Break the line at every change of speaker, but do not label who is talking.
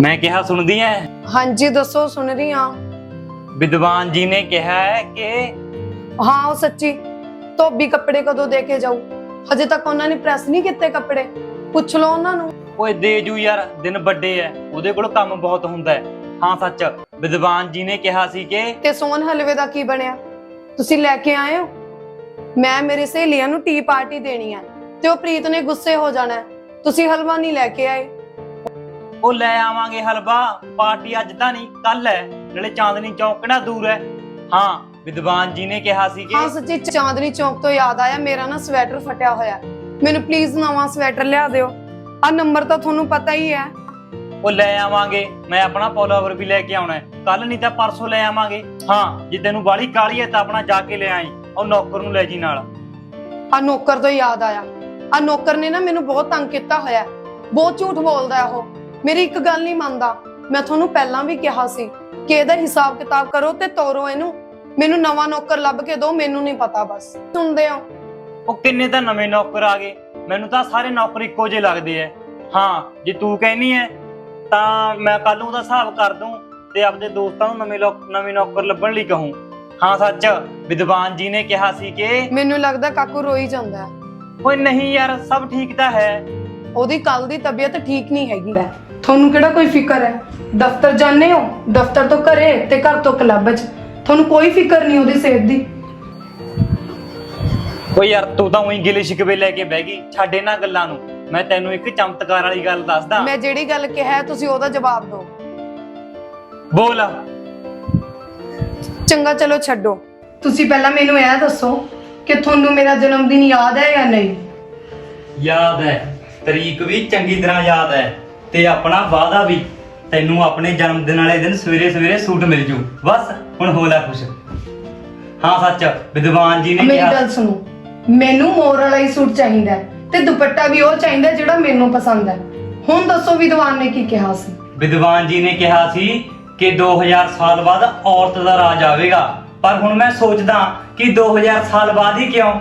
ਮੈਂ ਕਿਹਾ ਸੁਣਦੀ ਐ?
ਹਾਂਜੀ ਦੱਸੋ ਸੁਣ ਰਹੀ ਹਾਂ।
ਵਿਦਵਾਨ ਜੀ ਨੇ ਕਿਹਾ ਹੈ ਕਿ
ਹਾਂ ਉਹ ਸੱਚੀ ਧੋਬੀ ਕੱਪੜੇ ਕਦੋਂ ਦੇ ਕੇ ਜਾਊ? ਹਜੇ ਤੱਕ ਉਹਨਾਂ ਨੇ ਪ੍ਰੈਸ ਨਹੀਂ ਕੀਤੇ ਕੱਪੜੇ। ਪੁੱਛ ਲਓ ਉਹਨਾਂ ਨੂੰ।
ਓਏ ਦੇ ਜੂ ਯਾਰ ਦਿਨ ਵੱਡੇ ਐ। ਉਹਦੇ ਕੋਲ ਕੰਮ ਬਹੁਤ ਹੁੰਦਾ ਹੈ ਹਾਂ ਸੱਚ ਵਿਦਵਾਨ ਜੀ ਨੇ ਕਿਹਾ ਸੀ ਕਿ
ਤੇ ਸੋਨ ਹਲਵੇ ਦਾ ਕੀ ਬਣਿਆ? ਤੁਸੀਂ ਲੈ ਕੇ ਆਏ ਹੋ? ਮੈਂ ਮੇਰੇ ਸਹੇਲੀਆਂ ਨੂੰ ਟੀ ਪਾਰਟੀ ਦੇਣੀ ਹੈ ਤੇ ਉਹ ਪ੍ਰੀਤ ਨੇ ਗੁੱਸੇ ਹੋ ਜਾਣਾ ਹੈ। ਤੁਸੀਂ ਹਲਵਾ ਨਹੀਂ ਲੈ ਕੇ ਆਏ।
ਉਹ ਲੈ ਆਵਾਂਗੇ ਹਲਵਾ ਪਾਰਟੀ ਅੱਜ ਤਾਂ ਨਹੀਂ ਕੱਲ ਐ ਨਾਲੇ ਚਾਂਦਨੀ ਚੌਕ ਕਿਹੜਾ ਦੂਰ ਐ ਹਾਂ ਵਿਦਵਾਨ ਜੀ ਨੇ ਕਿਹਾ ਸੀ ਕਿ
ਹਾਂ ਸੱਚੀ ਚਾਂਦਨੀ ਚੌਕ ਤੋਂ ਯਾਦ ਆਇਆ ਮੇਰਾ ਨਾ ਸਵੈਟਰ ਫਟਿਆ ਹੋਇਆ। ਹੈ। ਮੈਨੂੰ ਪਲੀਜ਼ ਨਵਾਂ ਸਵੈਟਰ ਲਿਆ ਦਿਓ। ਆ ਨੰਬਰ ਤਾਂ ਤੁਹਾਨੂੰ ਪਤਾ ਹੀ ਹੈ।
ਉਹ ਲੈ ਆਵਾਂਗੇ ਮੈਂ ਆਪਣਾ ਪੋਲਾਵਰ ਵੀ ਲੈ ਕੇ ਆਉਣਾ ਕੱਲ ਨਹੀਂ ਤਾਂ ਪਰਸੋਂ ਲੈ ਆਵਾਂਗੇ। ਹਾਂ ਜੇ ਤੈਨੂੰ ਬਾਲੀ ਕਾਲੀ ਹੈ ਤਾਂ ਆਪਣਾ ਜਾ ਕੇ ਲੈ ਆਈ। ਉਹ ਨੌਕਰ ਨੂੰ ਲੈ ਜੀ ਨਾਲ।
ਆ ਨੌਕਰ ਤੋਂ ਯਾਦ ਆਇਆ। ਆ ਨੌਕਰ ਨੇ ਨਾ ਮੈਨੂੰ ਬਹੁਤ ਤੰਗ ਕੀਤਾ ਹੋਇਆ ਹੈ। ਬਹੁਤ ਝੂਠ ਬੋਲਦਾ ਹੈ ਉਹ। ਮੇਰੀ ਇੱਕ ਗੱਲ ਨਹੀਂ ਮੰਨਦਾ। ਮੈਂ ਤੁਹਾਨੂੰ ਪਹਿਲਾਂ ਵੀ ਕਿਹਾ ਸੀ ਕਿ ਇਹਦਾ ਹਿਸਾਬ ਕਿਤਾਬ ਕਰੋ ਤੇ ਤੋਰੋ ਇਹਨੂੰ। ਮੈਨੂੰ ਨਵਾਂ ਨੌਕਰ ਲੱਭ ਕੇ ਦਿਓ ਮੈਨੂੰ ਨਹੀਂ ਪਤਾ ਬਸ। ਸੁਣਦੇ ਹੋ?
ਉਹ ਕਿੰਨੇ ਤਾਂ ਨਵੇਂ ਨੌਕਰ ਆ ਗਏ। ਮੈਨੂੰ ਤਾਂ ਸਾਰੇ ਨੌਕਰ ਇੱਕੋ ਜਿਹੇ ਲੱਗਦੇ ਐ। ਹਾਂ ਜੇ ਤੂੰ ਕਹਿਨੀ ਐ ਤਾਂ ਮੈਂ ਕੱਲ ਨੂੰ ਉਹਦਾ ਹਿਸਾਬ ਕਰ ਦੂੰ ਤੇ ਆਪਣੇ ਦੋਸਤਾਂ ਨੂੰ ਨਵੇਂ ਲੋਕ ਨਵੇਂ ਨੌਕਰ ਲੱਭਣ ਲਈ ਕਹੂੰ। ਹਾਂ ਸੱਚ ਵਿਦਵਾਨ ਜੀ ਨੇ ਕਿਹਾ ਸੀ ਕਿ
ਮੈਨੂੰ ਲੱਗਦਾ ਕਾਕੂ ਰੋਈ ਜਾਂਦਾ ਹੈ
ਓਏ ਨਹੀਂ ਯਾਰ ਸਭ ਠੀਕ ਤਾਂ ਹੈ।
ਉਹਦੀ ਕੱਲ ਦੀ ਤਬੀਅਤ ਠੀਕ ਨਹੀਂ ਹੈਗੀ। ਤੁਹਾਨੂੰ ਕਿਹੜਾ ਕੋਈ ਫਿਕਰ ਹੈ? ਦਫ਼ਤਰ ਜਾਂਦੇ ਹੋ? ਦਫ਼ਤਰ ਤੋਂ ਘਰੇ ਤੇ ਘਰ ਤੋਂ ਕਲੱਬ 'ਚ। ਤੁਹਾਨੂੰ ਕੋਈ ਫਿਕਰ ਨਹੀਂ ਉਹਦੀ ਸਿਹਤ ਦੀ।
ਓਏ ਯਾਰ ਤੂੰ ਤਾਂ ਉਹੀ ਗਿਲੇ ਸ਼ਿਕਵੇ ਲੈ ਕੇ ਬਹਿ ਗਈ। ਛੱਡ ਇਹਨਾਂ ਗੱਲਾਂ ਨੂੰ। ਮੈਂ ਤੈਨੂੰ ਇੱਕ ਚਮਤਕਾਰ ਵਾਲੀ ਗੱਲ ਦੱਸਦਾ।
ਮੈਂ ਜਿਹੜੀ ਗੱਲ ਕਿਹਾ ਤੁਸੀਂ ਉਹਦਾ ਜਵਾਬ ਦਿਓ।
ਬੋਲ।
ਚੰਗਾ ਚਲੋ ਛੱਡੋ। ਤੁਸੀਂ ਪਹਿਲਾਂ ਮੈਨੂੰ ਇਹ ਦੱਸੋ ਕਿ ਤੁਹਾਨੂੰ ਮੇਰਾ ਜਨਮ ਦਿਨ ਯਾਦ ਹੈ ਜਾਂ ਨਹੀਂ?
ਯਾਦ ਹੈ। ਤਰੀਕ ਵੀ ਚੰਗੀ ਤਰ੍ਹਾਂ ਯਾਦ ਹੈ। ਤੇ ਆਪਣਾ ਵਾਅਦਾ ਵੀ ਤੈਨੂੰ ਆਪਣੇ ਜਨਮ ਦਿਨ ਵਾਲੇ ਦਿਨ ਸਵੇਰੇ ਸਵੇਰੇ ਸੂਟ ਮਿਲ ਜੂ। ਬਸ ਹੁਣ ਹੋ ਲੈ ਖੁਸ਼। ਹਾਂ ਸੱਚ ਵਿਦਵਾਨ ਜੀ ਨੇ
ਮੇਰੀ
ਕਿਹਾ
ਗੱਲ ਸੁਣੋ। ਮੈਨੂੰ ਮੋਰ ਵਾਲਾ ਹੀ ਸੂਟ ਚਾਹੀਦਾ ਹੈ ਤੇ ਦੁਪੱਟਾ ਵੀ ਉਹ ਚਾਹੀਦਾ ਹੈ ਜਿਹੜਾ ਮੈਨੂੰ ਪਸੰਦ ਹੈ। ਹੁਣ ਦੱਸੋ ਵਿਦਵਾਨ ਨੇ ਕੀ ਕਿਹਾ ਸੀ?
ਵਿਦਵਾਨ ਜੀ ਨੇ ਕਿਹਾ ਸੀ ਕਿ 2000 ਸਾਲ ਬਾਅਦ ਔਰਤ ਦਾ ਰਾਜ ਆਵੇਗਾ। ਪਰ ਹੁਣ ਮੈਂ ਸੋਚਦਾ ਕਿ 2000 ਸਾਲ ਬਾਅਦ ਹੀ ਕਿਉਂ?